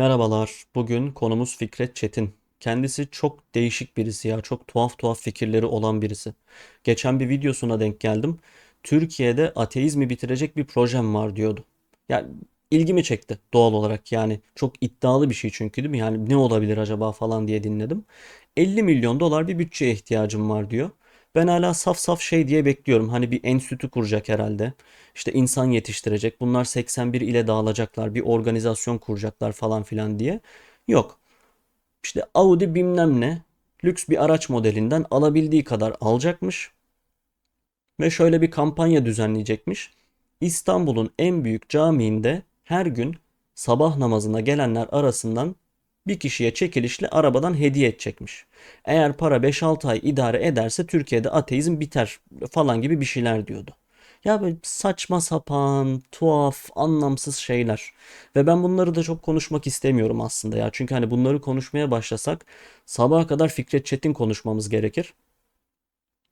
Merhabalar. Bugün konumuz Fikret Çetin. Kendisi çok değişik birisi ya. Çok tuhaf tuhaf fikirleri olan birisi. Geçen bir videosuna denk geldim. Türkiye'de ateizmi bitirecek bir projem var diyordu. Yani ilgimi çekti doğal olarak. Yani çok iddialı bir şey çünkü değil mi? Yani ne olabilir acaba falan diye dinledim. 50 milyon dolar bir bütçeye ihtiyacım var diyor. Ben hala saf saf şey diye bekliyorum. Hani bir enstitü kuracak herhalde. İşte insan yetiştirecek. Bunlar 81 ile dağılacaklar. Bir organizasyon kuracaklar falan filan diye. Yok. İşte Audi bilmem ne lüks bir araç modelinden alabildiği kadar alacakmış ve şöyle bir kampanya düzenleyecekmiş. İstanbul'un en büyük camiinde her gün sabah namazına gelenler arasından bir kişiye çekilişle arabadan hediye edecekmiş. Eğer para 5-6 ay idare ederse Türkiye'de ateizm biter falan gibi bir şeyler diyordu. Ya böyle saçma sapan, tuhaf, anlamsız şeyler. Ve ben bunları da çok konuşmak istemiyorum aslında ya. Çünkü hani bunları konuşmaya başlasak sabaha kadar Fikret Çetin konuşmamız gerekir.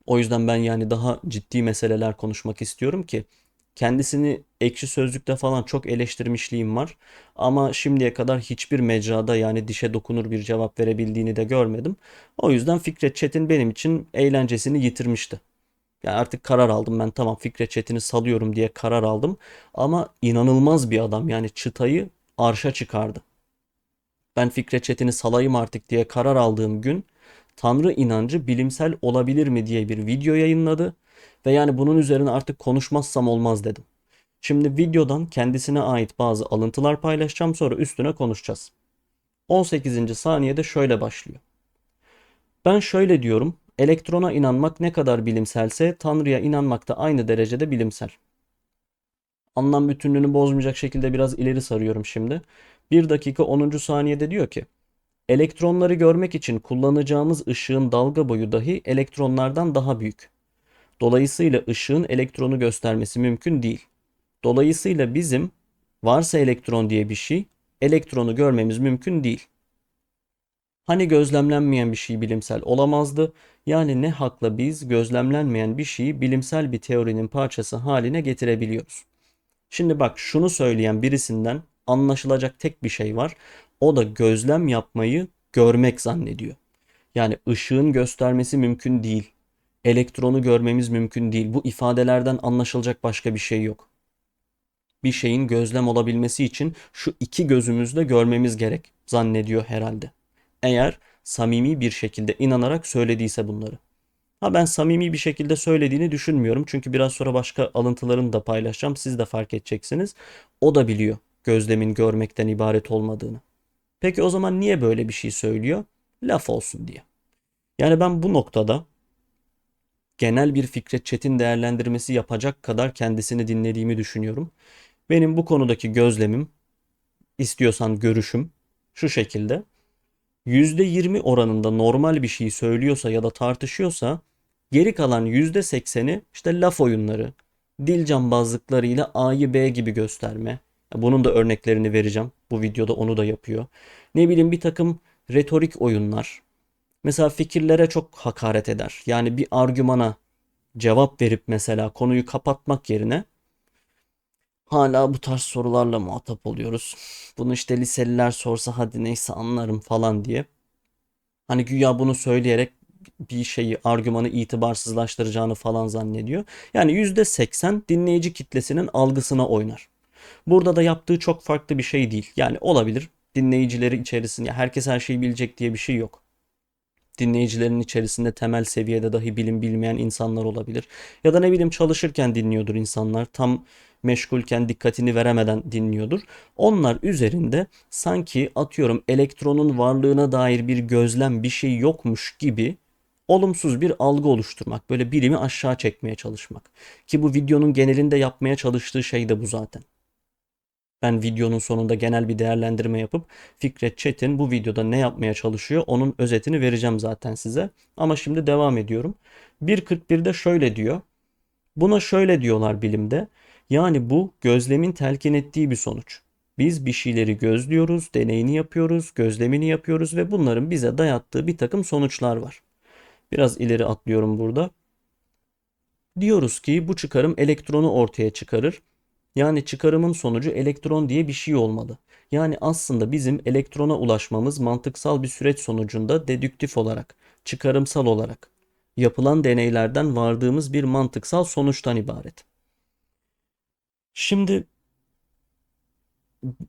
O yüzden ben yani daha ciddi meseleler konuşmak istiyorum ki kendisini Ekşi Sözlük'te falan çok eleştirmişliğim var. Ama şimdiye kadar hiçbir mecrada yani dişe dokunur bir cevap verebildiğini de görmedim. O yüzden Fikret Çetin benim için eğlencesini yitirmişti. Yani artık karar aldım ben tamam Fikret Çetin'i salıyorum diye karar aldım. Ama inanılmaz bir adam yani çıtayı arşa çıkardı. Ben Fikret Çetin'i salayım artık diye karar aldığım gün Tanrı inancı bilimsel olabilir mi diye bir video yayınladı ve yani bunun üzerine artık konuşmazsam olmaz dedim. Şimdi videodan kendisine ait bazı alıntılar paylaşacağım sonra üstüne konuşacağız. 18. saniyede şöyle başlıyor. Ben şöyle diyorum, elektrona inanmak ne kadar bilimselse Tanrı'ya inanmak da aynı derecede bilimsel. Anlam bütünlüğünü bozmayacak şekilde biraz ileri sarıyorum şimdi. 1 dakika 10. saniyede diyor ki Elektronları görmek için kullanacağımız ışığın dalga boyu dahi elektronlardan daha büyük. Dolayısıyla ışığın elektronu göstermesi mümkün değil. Dolayısıyla bizim varsa elektron diye bir şey, elektronu görmemiz mümkün değil. Hani gözlemlenmeyen bir şey bilimsel olamazdı? Yani ne hakla biz gözlemlenmeyen bir şeyi bilimsel bir teorinin parçası haline getirebiliyoruz? Şimdi bak şunu söyleyen birisinden anlaşılacak tek bir şey var. O da gözlem yapmayı görmek zannediyor. Yani ışığın göstermesi mümkün değil. Elektronu görmemiz mümkün değil. Bu ifadelerden anlaşılacak başka bir şey yok. Bir şeyin gözlem olabilmesi için şu iki gözümüzle görmemiz gerek zannediyor herhalde. Eğer samimi bir şekilde inanarak söylediyse bunları. Ha ben samimi bir şekilde söylediğini düşünmüyorum. Çünkü biraz sonra başka alıntılarını da paylaşacağım. Siz de fark edeceksiniz. O da biliyor gözlemin görmekten ibaret olmadığını. Peki o zaman niye böyle bir şey söylüyor? Laf olsun diye. Yani ben bu noktada genel bir Fikret Çetin değerlendirmesi yapacak kadar kendisini dinlediğimi düşünüyorum. Benim bu konudaki gözlemim, istiyorsan görüşüm şu şekilde. %20 oranında normal bir şey söylüyorsa ya da tartışıyorsa geri kalan %80'i işte laf oyunları, dil cambazlıklarıyla A'yı B gibi gösterme. Bunun da örneklerini vereceğim. Bu videoda onu da yapıyor. Ne bileyim bir takım retorik oyunlar. Mesela fikirlere çok hakaret eder. Yani bir argümana cevap verip mesela konuyu kapatmak yerine hala bu tarz sorularla muhatap oluyoruz. Bunu işte liseliler sorsa hadi neyse anlarım falan diye. Hani güya bunu söyleyerek bir şeyi, argümanı itibarsızlaştıracağını falan zannediyor. Yani %80 dinleyici kitlesinin algısına oynar. Burada da yaptığı çok farklı bir şey değil. Yani olabilir dinleyicileri içerisinde herkes her şeyi bilecek diye bir şey yok. Dinleyicilerin içerisinde temel seviyede dahi bilim bilmeyen insanlar olabilir. Ya da ne bileyim çalışırken dinliyordur insanlar. Tam meşgulken dikkatini veremeden dinliyordur. Onlar üzerinde sanki atıyorum elektronun varlığına dair bir gözlem bir şey yokmuş gibi olumsuz bir algı oluşturmak. Böyle bilimi aşağı çekmeye çalışmak. Ki bu videonun genelinde yapmaya çalıştığı şey de bu zaten. Ben videonun sonunda genel bir değerlendirme yapıp Fikret Çetin bu videoda ne yapmaya çalışıyor onun özetini vereceğim zaten size. Ama şimdi devam ediyorum. 1.41'de şöyle diyor. Buna şöyle diyorlar bilimde. Yani bu gözlemin telkin ettiği bir sonuç. Biz bir şeyleri gözlüyoruz, deneyini yapıyoruz, gözlemini yapıyoruz ve bunların bize dayattığı bir takım sonuçlar var. Biraz ileri atlıyorum burada. Diyoruz ki bu çıkarım elektronu ortaya çıkarır Yani çıkarımın sonucu elektron diye bir şey olmalı. Yani aslında bizim elektrona ulaşmamız mantıksal bir süreç sonucunda dedüktif olarak, çıkarımsal olarak yapılan deneylerden vardığımız bir mantıksal sonuçtan ibaret. Şimdi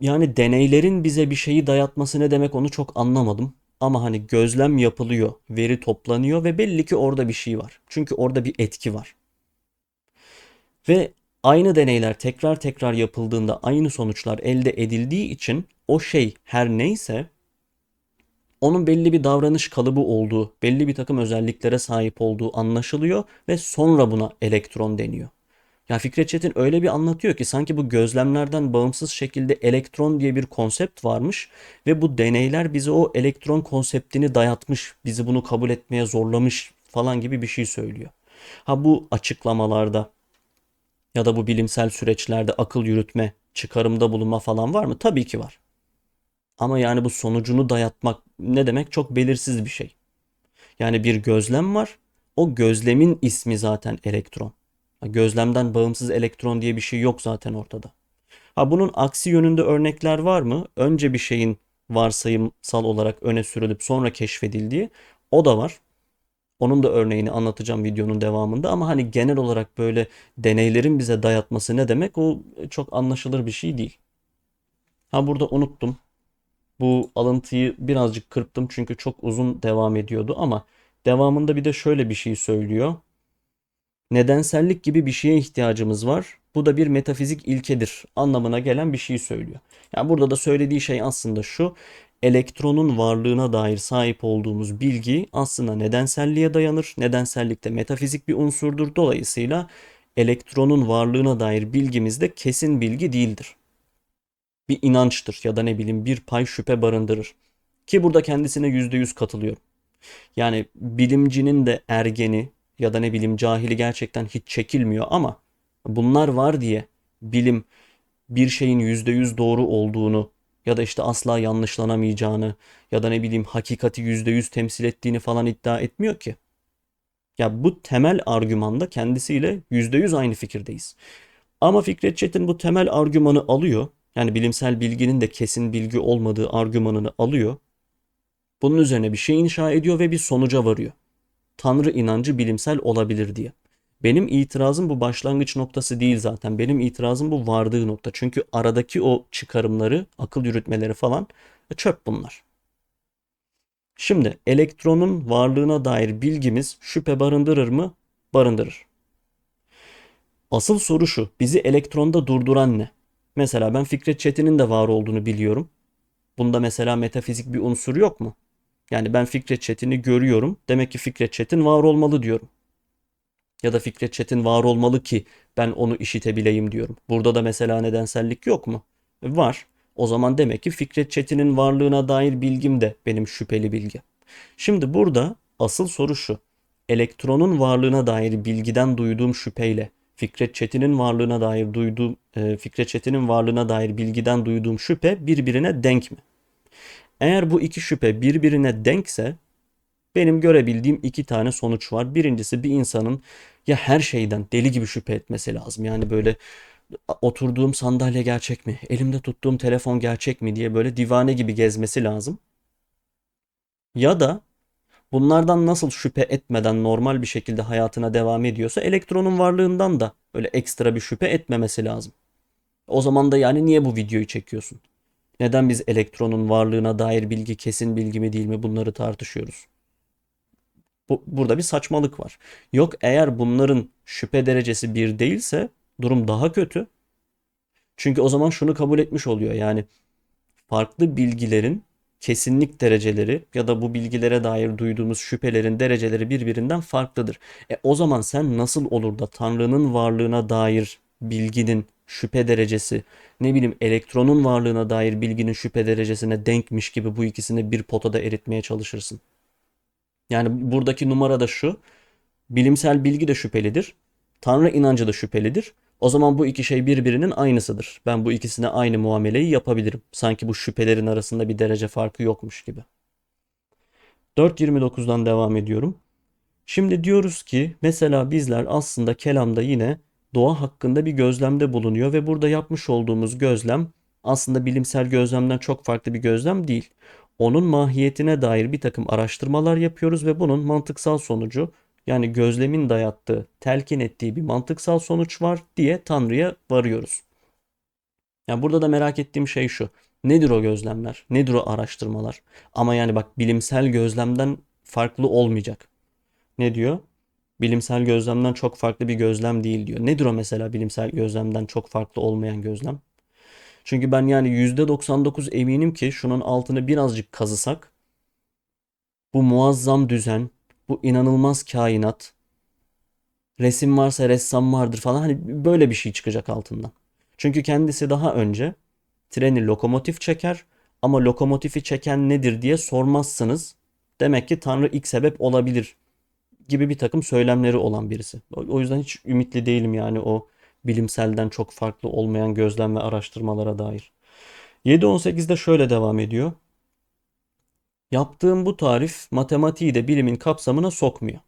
yani deneylerin bize bir şeyi dayatması ne demek onu çok anlamadım. Ama hani gözlem yapılıyor, veri toplanıyor ve belli ki orada bir şey var. Çünkü orada bir etki var. Ve aynı deneyler tekrar tekrar yapıldığında aynı sonuçlar elde edildiği için o şey her neyse onun belli bir davranış kalıbı olduğu, belli bir takım özelliklere sahip olduğu anlaşılıyor ve sonra buna elektron deniyor. Ya Fikret Çetin öyle bir anlatıyor ki sanki bu gözlemlerden bağımsız şekilde elektron diye bir konsept varmış ve bu deneyler bize o elektron konseptini dayatmış, bizi bunu kabul etmeye zorlamış falan gibi bir şey söylüyor. Ha bu açıklamalarda ya da bu bilimsel süreçlerde akıl yürütme, çıkarımda bulunma falan var mı? Tabii ki var. Ama yani bu sonucunu dayatmak ne demek? Çok belirsiz bir şey. Yani bir gözlem var. O gözlemin ismi zaten elektron. Gözlemden bağımsız elektron diye bir şey yok zaten ortada. Ha bunun aksi yönünde örnekler var mı? Önce bir şeyin varsayımsal olarak öne sürülüp sonra keşfedildiği o da var. Onun da örneğini anlatacağım videonun devamında ama hani genel olarak böyle deneylerin bize dayatması ne demek o çok anlaşılır bir şey değil. Ha burada unuttum. Bu alıntıyı birazcık kırptım çünkü çok uzun devam ediyordu ama devamında bir de şöyle bir şey söylüyor. Nedensellik gibi bir şeye ihtiyacımız var. Bu da bir metafizik ilkedir anlamına gelen bir şey söylüyor. Yani burada da söylediği şey aslında şu. Elektronun varlığına dair sahip olduğumuz bilgi aslında nedenselliğe dayanır. Nedensellik de metafizik bir unsurdur. Dolayısıyla elektronun varlığına dair bilgimiz de kesin bilgi değildir. Bir inançtır ya da ne bileyim bir pay şüphe barındırır. Ki burada kendisine %100 katılıyorum. Yani bilimcinin de ergeni ya da ne bileyim cahili gerçekten hiç çekilmiyor ama bunlar var diye bilim bir şeyin %100 doğru olduğunu ya da işte asla yanlışlanamayacağını ya da ne bileyim hakikati %100 temsil ettiğini falan iddia etmiyor ki. Ya bu temel argümanda kendisiyle %100 aynı fikirdeyiz. Ama Fikret Çetin bu temel argümanı alıyor. Yani bilimsel bilginin de kesin bilgi olmadığı argümanını alıyor. Bunun üzerine bir şey inşa ediyor ve bir sonuca varıyor. Tanrı inancı bilimsel olabilir diye. Benim itirazım bu başlangıç noktası değil zaten. Benim itirazım bu vardığı nokta. Çünkü aradaki o çıkarımları, akıl yürütmeleri falan çöp bunlar. Şimdi elektronun varlığına dair bilgimiz şüphe barındırır mı? Barındırır. Asıl soru şu. Bizi elektronda durduran ne? Mesela ben Fikret Çetin'in de var olduğunu biliyorum. Bunda mesela metafizik bir unsur yok mu? Yani ben Fikret Çetin'i görüyorum. Demek ki Fikret Çetin var olmalı diyorum. Ya da Fikret Çetin var olmalı ki ben onu işitebileyim diyorum. Burada da mesela nedensellik yok mu? Var. O zaman demek ki Fikret Çetin'in varlığına dair bilgim de benim şüpheli bilgi. Şimdi burada asıl soru şu. Elektronun varlığına dair bilgiden duyduğum şüpheyle Fikret Çetin'in varlığına dair duyduğum e, Fikret Çetin'in varlığına dair bilgiden duyduğum şüphe birbirine denk mi? Eğer bu iki şüphe birbirine denkse benim görebildiğim iki tane sonuç var. Birincisi bir insanın ya her şeyden deli gibi şüphe etmesi lazım. Yani böyle oturduğum sandalye gerçek mi? Elimde tuttuğum telefon gerçek mi diye böyle divane gibi gezmesi lazım. Ya da bunlardan nasıl şüphe etmeden normal bir şekilde hayatına devam ediyorsa elektronun varlığından da böyle ekstra bir şüphe etmemesi lazım. O zaman da yani niye bu videoyu çekiyorsun? Neden biz elektronun varlığına dair bilgi kesin bilgi mi değil mi bunları tartışıyoruz? Bu, burada bir saçmalık var. Yok eğer bunların şüphe derecesi bir değilse durum daha kötü. Çünkü o zaman şunu kabul etmiş oluyor yani farklı bilgilerin kesinlik dereceleri ya da bu bilgilere dair duyduğumuz şüphelerin dereceleri birbirinden farklıdır. E o zaman sen nasıl olur da Tanrı'nın varlığına dair bilginin şüphe derecesi ne bileyim elektronun varlığına dair bilginin şüphe derecesine denkmiş gibi bu ikisini bir potada eritmeye çalışırsın. Yani buradaki numara da şu. Bilimsel bilgi de şüphelidir. Tanrı inancı da şüphelidir. O zaman bu iki şey birbirinin aynısıdır. Ben bu ikisine aynı muameleyi yapabilirim. Sanki bu şüphelerin arasında bir derece farkı yokmuş gibi. 4.29'dan devam ediyorum. Şimdi diyoruz ki mesela bizler aslında kelamda yine doğa hakkında bir gözlemde bulunuyor ve burada yapmış olduğumuz gözlem aslında bilimsel gözlemden çok farklı bir gözlem değil. Onun mahiyetine dair bir takım araştırmalar yapıyoruz ve bunun mantıksal sonucu yani gözlemin dayattığı, telkin ettiği bir mantıksal sonuç var diye Tanrı'ya varıyoruz. Yani burada da merak ettiğim şey şu. Nedir o gözlemler? Nedir o araştırmalar? Ama yani bak bilimsel gözlemden farklı olmayacak. Ne diyor? Bilimsel gözlemden çok farklı bir gözlem değil diyor. Nedir o mesela bilimsel gözlemden çok farklı olmayan gözlem? Çünkü ben yani %99 eminim ki şunun altını birazcık kazısak bu muazzam düzen, bu inanılmaz kainat, resim varsa ressam vardır falan hani böyle bir şey çıkacak altından. Çünkü kendisi daha önce treni lokomotif çeker ama lokomotifi çeken nedir diye sormazsınız. Demek ki Tanrı ilk sebep olabilir gibi bir takım söylemleri olan birisi. O yüzden hiç ümitli değilim yani o bilimselden çok farklı olmayan gözlem ve araştırmalara dair. 7.18'de şöyle devam ediyor. Yaptığım bu tarif matematiği de bilimin kapsamına sokmuyor.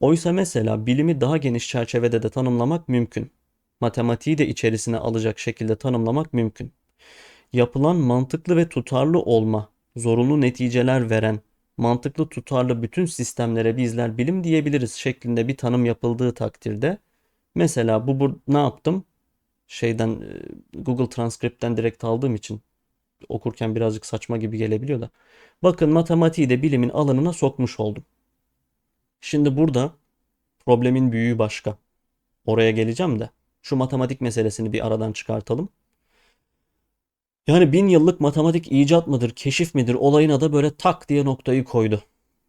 Oysa mesela bilimi daha geniş çerçevede de tanımlamak mümkün. Matematiği de içerisine alacak şekilde tanımlamak mümkün. Yapılan mantıklı ve tutarlı olma, zorunlu neticeler veren, mantıklı tutarlı bütün sistemlere bizler bilim diyebiliriz şeklinde bir tanım yapıldığı takdirde mesela bu, bu ne yaptım? Şeyden e, Google Transcript'ten direkt aldığım için okurken birazcık saçma gibi gelebiliyor da. Bakın matematiği de bilimin alanına sokmuş oldum. Şimdi burada problemin büyüğü başka. Oraya geleceğim de şu matematik meselesini bir aradan çıkartalım. Yani bin yıllık matematik icat mıdır, keşif midir olayına da böyle tak diye noktayı koydu.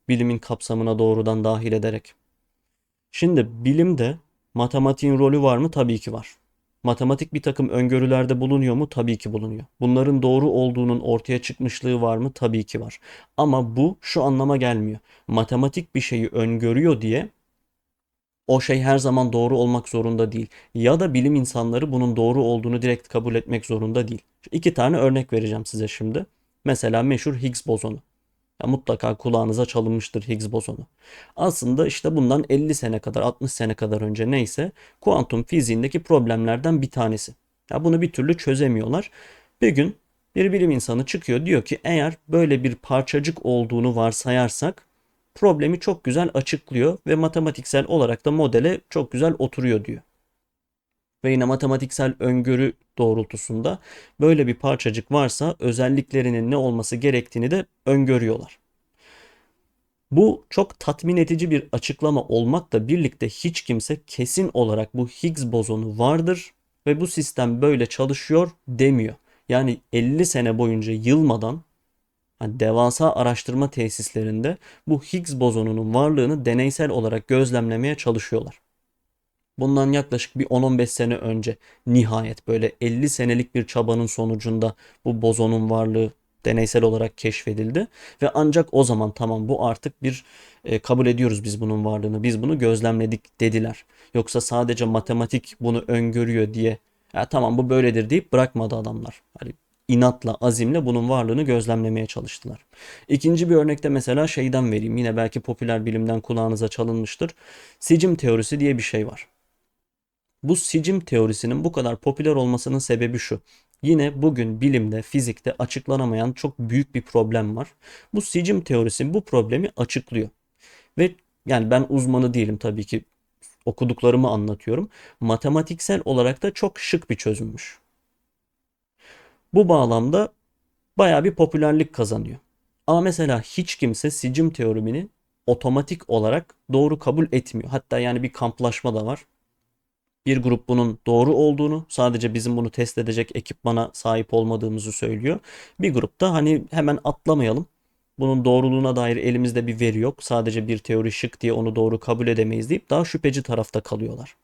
Bilimin kapsamına doğrudan dahil ederek. Şimdi bilimde matematiğin rolü var mı? Tabii ki var. Matematik bir takım öngörülerde bulunuyor mu? Tabii ki bulunuyor. Bunların doğru olduğunun ortaya çıkmışlığı var mı? Tabii ki var. Ama bu şu anlama gelmiyor. Matematik bir şeyi öngörüyor diye o şey her zaman doğru olmak zorunda değil. Ya da bilim insanları bunun doğru olduğunu direkt kabul etmek zorunda değil. İki tane örnek vereceğim size şimdi. Mesela meşhur Higgs bozonu. Ya mutlaka kulağınıza çalınmıştır Higgs bozonu. Aslında işte bundan 50 sene kadar 60 sene kadar önce neyse kuantum fiziğindeki problemlerden bir tanesi. Ya bunu bir türlü çözemiyorlar. Bir gün bir bilim insanı çıkıyor diyor ki eğer böyle bir parçacık olduğunu varsayarsak problemi çok güzel açıklıyor ve matematiksel olarak da modele çok güzel oturuyor diyor. Ve yine matematiksel öngörü doğrultusunda böyle bir parçacık varsa özelliklerinin ne olması gerektiğini de öngörüyorlar. Bu çok tatmin edici bir açıklama olmakla birlikte hiç kimse kesin olarak bu Higgs bozonu vardır ve bu sistem böyle çalışıyor demiyor. Yani 50 sene boyunca yılmadan hani devasa araştırma tesislerinde bu Higgs bozonunun varlığını deneysel olarak gözlemlemeye çalışıyorlar. Bundan yaklaşık bir 10-15 sene önce nihayet böyle 50 senelik bir çabanın sonucunda bu bozonun varlığı deneysel olarak keşfedildi ve ancak o zaman tamam bu artık bir e, kabul ediyoruz biz bunun varlığını biz bunu gözlemledik dediler. Yoksa sadece matematik bunu öngörüyor diye ya tamam bu böyledir deyip bırakmadı adamlar. Hani inatla, azimle bunun varlığını gözlemlemeye çalıştılar. İkinci bir örnekte mesela şeyden vereyim. Yine belki popüler bilimden kulağınıza çalınmıştır. Sicim teorisi diye bir şey var. Bu sicim teorisinin bu kadar popüler olmasının sebebi şu. Yine bugün bilimde, fizikte açıklanamayan çok büyük bir problem var. Bu sicim teorisi bu problemi açıklıyor. Ve yani ben uzmanı değilim tabii ki okuduklarımı anlatıyorum. Matematiksel olarak da çok şık bir çözümmüş. Bu bağlamda baya bir popülerlik kazanıyor. Ama mesela hiç kimse sicim teoremini otomatik olarak doğru kabul etmiyor. Hatta yani bir kamplaşma da var. Bir grup bunun doğru olduğunu, sadece bizim bunu test edecek ekipmana sahip olmadığımızı söylüyor. Bir grup da hani hemen atlamayalım. Bunun doğruluğuna dair elimizde bir veri yok. Sadece bir teori şık diye onu doğru kabul edemeyiz deyip daha şüpheci tarafta kalıyorlar.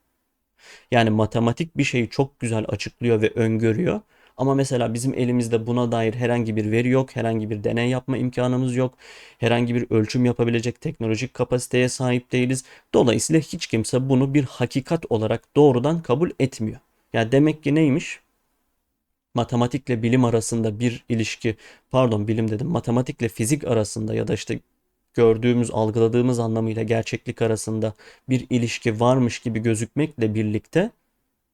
Yani matematik bir şeyi çok güzel açıklıyor ve öngörüyor. Ama mesela bizim elimizde buna dair herhangi bir veri yok, herhangi bir deney yapma imkanımız yok, herhangi bir ölçüm yapabilecek teknolojik kapasiteye sahip değiliz. Dolayısıyla hiç kimse bunu bir hakikat olarak doğrudan kabul etmiyor. Ya demek ki neymiş? Matematikle bilim arasında bir ilişki, pardon bilim dedim, matematikle fizik arasında ya da işte gördüğümüz, algıladığımız anlamıyla gerçeklik arasında bir ilişki varmış gibi gözükmekle birlikte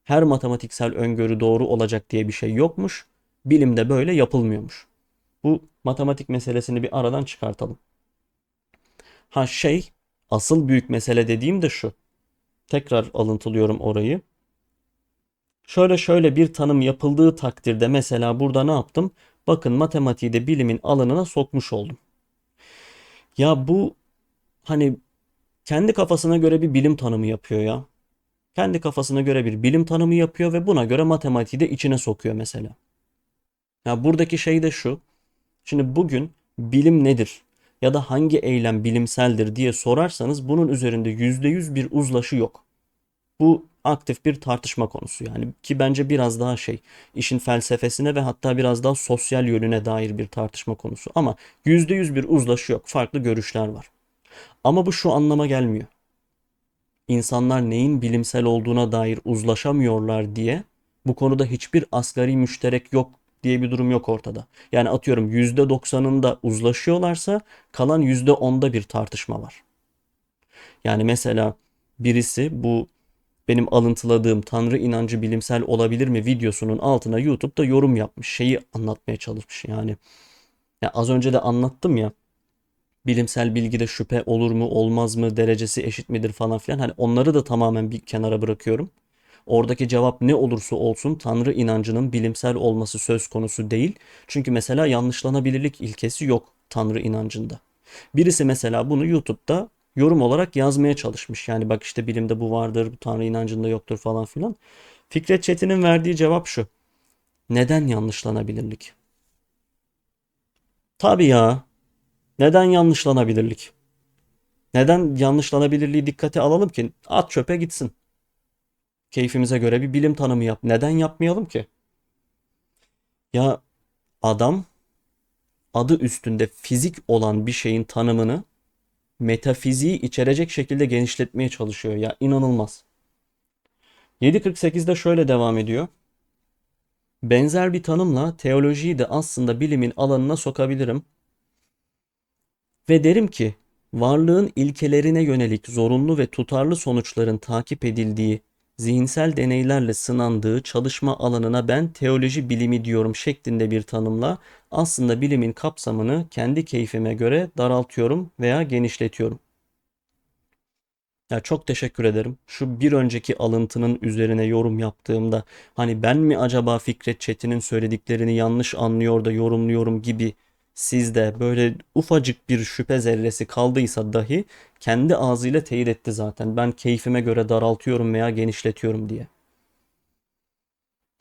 her matematiksel öngörü doğru olacak diye bir şey yokmuş. Bilimde böyle yapılmıyormuş. Bu matematik meselesini bir aradan çıkartalım. Ha şey, asıl büyük mesele dediğim de şu. Tekrar alıntılıyorum orayı. Şöyle şöyle bir tanım yapıldığı takdirde mesela burada ne yaptım? Bakın matematiği de bilimin alanına sokmuş oldum. Ya bu hani kendi kafasına göre bir bilim tanımı yapıyor ya. Kendi kafasına göre bir bilim tanımı yapıyor ve buna göre matematiği de içine sokuyor mesela. Ya buradaki şey de şu. Şimdi bugün bilim nedir? Ya da hangi eylem bilimseldir diye sorarsanız bunun üzerinde %100 bir uzlaşı yok. Bu aktif bir tartışma konusu yani ki bence biraz daha şey işin felsefesine ve hatta biraz daha sosyal yönüne dair bir tartışma konusu ama %100 bir uzlaşı yok farklı görüşler var. Ama bu şu anlama gelmiyor. İnsanlar neyin bilimsel olduğuna dair uzlaşamıyorlar diye bu konuda hiçbir asgari müşterek yok diye bir durum yok ortada. Yani atıyorum %90'ında uzlaşıyorlarsa kalan %10'da bir tartışma var. Yani mesela birisi bu benim alıntıladığım Tanrı inancı bilimsel olabilir mi videosunun altına YouTube'da yorum yapmış. Şeyi anlatmaya çalışmış yani. Ya az önce de anlattım ya. Bilimsel bilgide şüphe olur mu, olmaz mı, derecesi eşit midir falan filan. Hani onları da tamamen bir kenara bırakıyorum. Oradaki cevap ne olursa olsun Tanrı inancının bilimsel olması söz konusu değil. Çünkü mesela yanlışlanabilirlik ilkesi yok Tanrı inancında. Birisi mesela bunu YouTube'da yorum olarak yazmaya çalışmış. Yani bak işte bilimde bu vardır, bu Tanrı inancında yoktur falan filan. Fikret Çetin'in verdiği cevap şu. Neden yanlışlanabilirlik? Tabii ya. Neden yanlışlanabilirlik? Neden yanlışlanabilirliği dikkate alalım ki? At çöpe gitsin. Keyfimize göre bir bilim tanımı yap. Neden yapmayalım ki? Ya adam adı üstünde fizik olan bir şeyin tanımını metafiziği içerecek şekilde genişletmeye çalışıyor. Ya inanılmaz. 7.48'de şöyle devam ediyor. Benzer bir tanımla teolojiyi de aslında bilimin alanına sokabilirim. Ve derim ki varlığın ilkelerine yönelik zorunlu ve tutarlı sonuçların takip edildiği, zihinsel deneylerle sınandığı çalışma alanına ben teoloji bilimi diyorum şeklinde bir tanımla aslında bilimin kapsamını kendi keyfime göre daraltıyorum veya genişletiyorum. Ya çok teşekkür ederim. Şu bir önceki alıntının üzerine yorum yaptığımda hani ben mi acaba Fikret Çetin'in söylediklerini yanlış anlıyor da yorumluyorum gibi sizde böyle ufacık bir şüphe zerresi kaldıysa dahi kendi ağzıyla teyit etti zaten. Ben keyfime göre daraltıyorum veya genişletiyorum diye.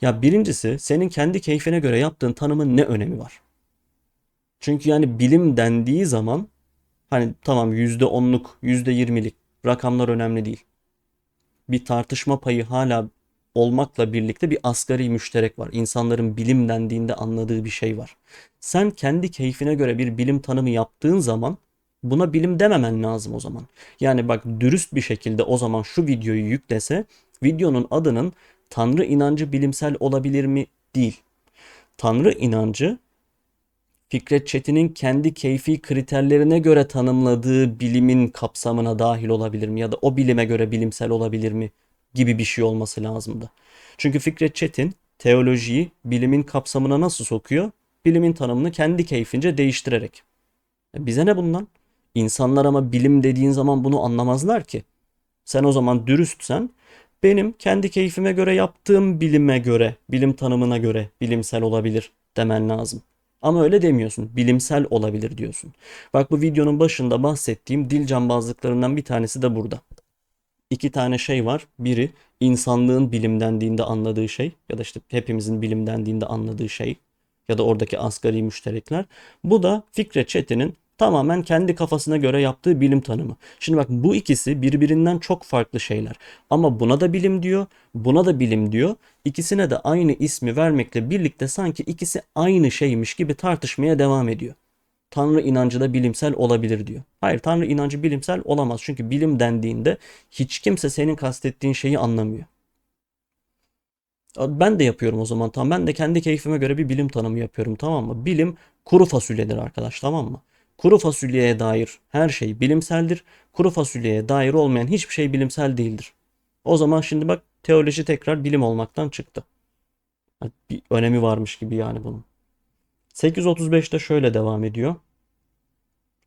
Ya birincisi senin kendi keyfine göre yaptığın tanımın ne önemi var? Çünkü yani bilim dendiği zaman hani tamam %10'luk, %20'lik rakamlar önemli değil. Bir tartışma payı hala olmakla birlikte bir asgari müşterek var. İnsanların bilim dendiğinde anladığı bir şey var. Sen kendi keyfine göre bir bilim tanımı yaptığın zaman buna bilim dememen lazım o zaman. Yani bak dürüst bir şekilde o zaman şu videoyu yüklese videonun adının Tanrı inancı bilimsel olabilir mi değil. Tanrı inancı Fikret Çetin'in kendi keyfi kriterlerine göre tanımladığı bilimin kapsamına dahil olabilir mi ya da o bilime göre bilimsel olabilir mi gibi bir şey olması lazımdı. Çünkü Fikret Çetin teolojiyi bilimin kapsamına nasıl sokuyor? Bilimin tanımını kendi keyfince değiştirerek. E bize ne bundan? İnsanlar ama bilim dediğin zaman bunu anlamazlar ki. Sen o zaman dürüstsen benim kendi keyfime göre yaptığım bilime göre, bilim tanımına göre bilimsel olabilir demen lazım. Ama öyle demiyorsun. Bilimsel olabilir diyorsun. Bak bu videonun başında bahsettiğim dil cambazlıklarından bir tanesi de burada. İki tane şey var. Biri insanlığın bilim dendiğinde anladığı şey ya da işte hepimizin bilim dendiğinde anladığı şey ya da oradaki asgari müşterekler. Bu da Fikret Çetin'in tamamen kendi kafasına göre yaptığı bilim tanımı. Şimdi bak bu ikisi birbirinden çok farklı şeyler. Ama buna da bilim diyor, buna da bilim diyor. İkisine de aynı ismi vermekle birlikte sanki ikisi aynı şeymiş gibi tartışmaya devam ediyor. Tanrı inancı da bilimsel olabilir diyor. Hayır Tanrı inancı bilimsel olamaz. Çünkü bilim dendiğinde hiç kimse senin kastettiğin şeyi anlamıyor. Ben de yapıyorum o zaman tamam. Ben de kendi keyfime göre bir bilim tanımı yapıyorum tamam mı? Bilim kuru fasulyedir arkadaş tamam mı? Kuru fasulyeye dair her şey bilimseldir. Kuru fasulyeye dair olmayan hiçbir şey bilimsel değildir. O zaman şimdi bak teoloji tekrar bilim olmaktan çıktı. Bir önemi varmış gibi yani bunun. 835'te şöyle devam ediyor.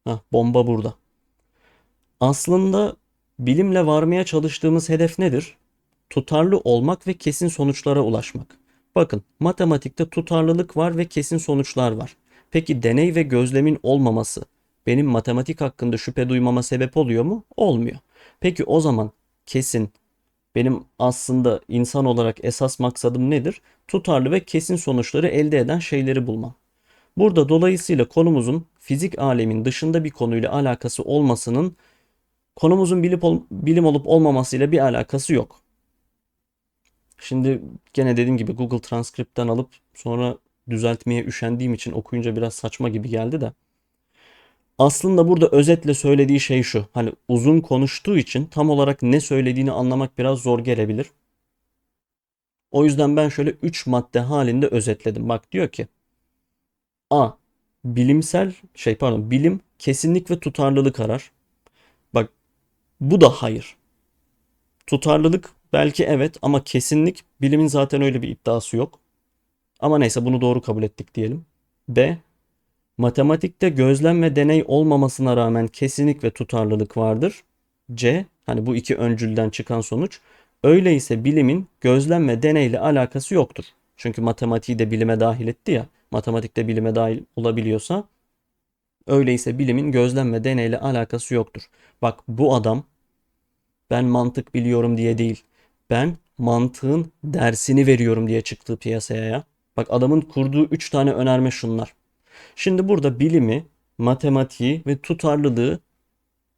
Hah, bomba burada. Aslında bilimle varmaya çalıştığımız hedef nedir? Tutarlı olmak ve kesin sonuçlara ulaşmak. Bakın, matematikte tutarlılık var ve kesin sonuçlar var. Peki deney ve gözlemin olmaması benim matematik hakkında şüphe duymama sebep oluyor mu? Olmuyor. Peki o zaman kesin benim aslında insan olarak esas maksadım nedir? Tutarlı ve kesin sonuçları elde eden şeyleri bulmam. Burada dolayısıyla konumuzun fizik alemin dışında bir konuyla alakası olmasının konumuzun bilim, ol- bilim olup olmamasıyla bir alakası yok. Şimdi gene dediğim gibi Google Transcript'ten alıp sonra düzeltmeye üşendiğim için okuyunca biraz saçma gibi geldi de. Aslında burada özetle söylediği şey şu. Hani uzun konuştuğu için tam olarak ne söylediğini anlamak biraz zor gelebilir. O yüzden ben şöyle 3 madde halinde özetledim. Bak diyor ki A. Bilimsel şey pardon bilim kesinlik ve tutarlılık arar. Bak bu da hayır. Tutarlılık belki evet ama kesinlik bilimin zaten öyle bir iddiası yok. Ama neyse bunu doğru kabul ettik diyelim. B. Matematikte gözlem ve deney olmamasına rağmen kesinlik ve tutarlılık vardır. C. Hani bu iki öncülden çıkan sonuç. Öyleyse bilimin gözlem ve deneyle alakası yoktur. Çünkü matematiği de bilime dahil etti ya. Matematikte bilime dahil olabiliyorsa öyleyse bilimin gözlem ve deneyle alakası yoktur. Bak bu adam ben mantık biliyorum diye değil. Ben mantığın dersini veriyorum diye çıktığı piyasaya ya. Bak adamın kurduğu 3 tane önerme şunlar. Şimdi burada bilimi, matematiği ve tutarlılığı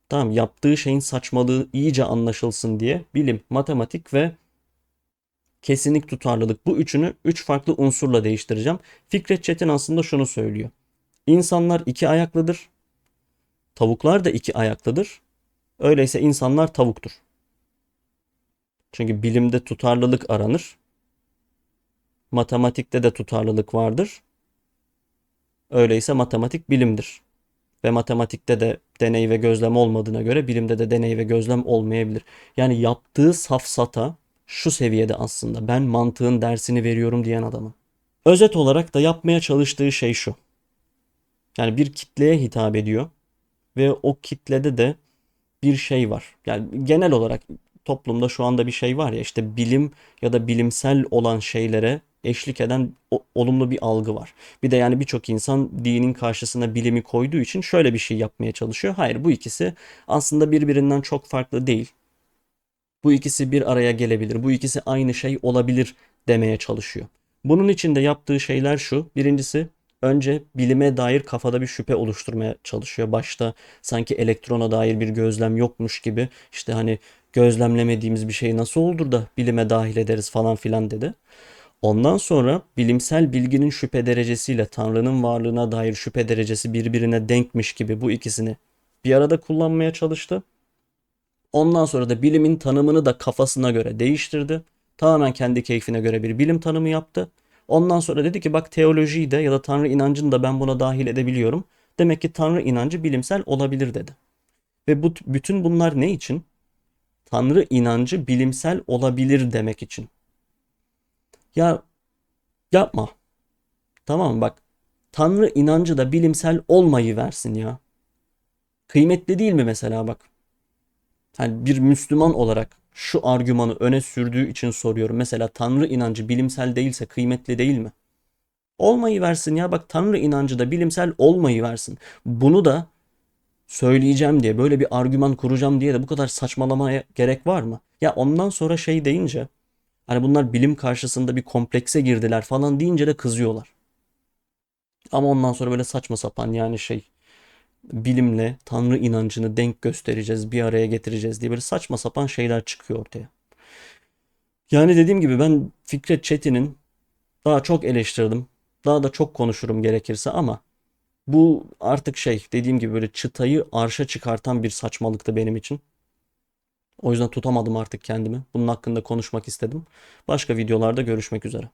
tamam yaptığı şeyin saçmalığı iyice anlaşılsın diye bilim, matematik ve kesinlik tutarlılık bu üçünü üç farklı unsurla değiştireceğim. Fikret Çetin aslında şunu söylüyor. İnsanlar iki ayaklıdır. Tavuklar da iki ayaklıdır. Öyleyse insanlar tavuktur. Çünkü bilimde tutarlılık aranır. Matematikte de tutarlılık vardır. Öyleyse matematik bilimdir. Ve matematikte de deney ve gözlem olmadığına göre bilimde de deney ve gözlem olmayabilir. Yani yaptığı safsata şu seviyede aslında. Ben mantığın dersini veriyorum diyen adamın. Özet olarak da yapmaya çalıştığı şey şu. Yani bir kitleye hitap ediyor ve o kitlede de bir şey var. Yani genel olarak toplumda şu anda bir şey var ya işte bilim ya da bilimsel olan şeylere eşlik eden olumlu bir algı var. Bir de yani birçok insan dinin karşısına bilimi koyduğu için şöyle bir şey yapmaya çalışıyor. Hayır bu ikisi aslında birbirinden çok farklı değil. Bu ikisi bir araya gelebilir. Bu ikisi aynı şey olabilir demeye çalışıyor. Bunun için de yaptığı şeyler şu. Birincisi önce bilime dair kafada bir şüphe oluşturmaya çalışıyor. Başta sanki elektrona dair bir gözlem yokmuş gibi işte hani gözlemlemediğimiz bir şeyi nasıl olur da bilime dahil ederiz falan filan dedi. Ondan sonra bilimsel bilginin şüphe derecesiyle Tanrı'nın varlığına dair şüphe derecesi birbirine denkmiş gibi bu ikisini bir arada kullanmaya çalıştı. Ondan sonra da bilimin tanımını da kafasına göre değiştirdi. Tamamen kendi keyfine göre bir bilim tanımı yaptı. Ondan sonra dedi ki bak teolojiyi de ya da Tanrı inancını da ben buna dahil edebiliyorum. Demek ki Tanrı inancı bilimsel olabilir dedi. Ve bu bütün bunlar ne için? Tanrı inancı bilimsel olabilir demek için. Ya yapma. Tamam? Bak. Tanrı inancı da bilimsel olmayı versin ya. Kıymetli değil mi mesela bak. Hani bir Müslüman olarak şu argümanı öne sürdüğü için soruyorum. Mesela Tanrı inancı bilimsel değilse kıymetli değil mi? Olmayı versin ya bak Tanrı inancı da bilimsel olmayı versin. Bunu da söyleyeceğim diye böyle bir argüman kuracağım diye de bu kadar saçmalamaya gerek var mı? Ya ondan sonra şey deyince hani bunlar bilim karşısında bir komplekse girdiler falan deyince de kızıyorlar. Ama ondan sonra böyle saçma sapan yani şey bilimle Tanrı inancını denk göstereceğiz, bir araya getireceğiz diye böyle saçma sapan şeyler çıkıyor ortaya. Yani dediğim gibi ben Fikret Çetin'in daha çok eleştirdim. Daha da çok konuşurum gerekirse ama bu artık şey dediğim gibi böyle çıtayı arşa çıkartan bir saçmalıktı benim için. O yüzden tutamadım artık kendimi. Bunun hakkında konuşmak istedim. Başka videolarda görüşmek üzere.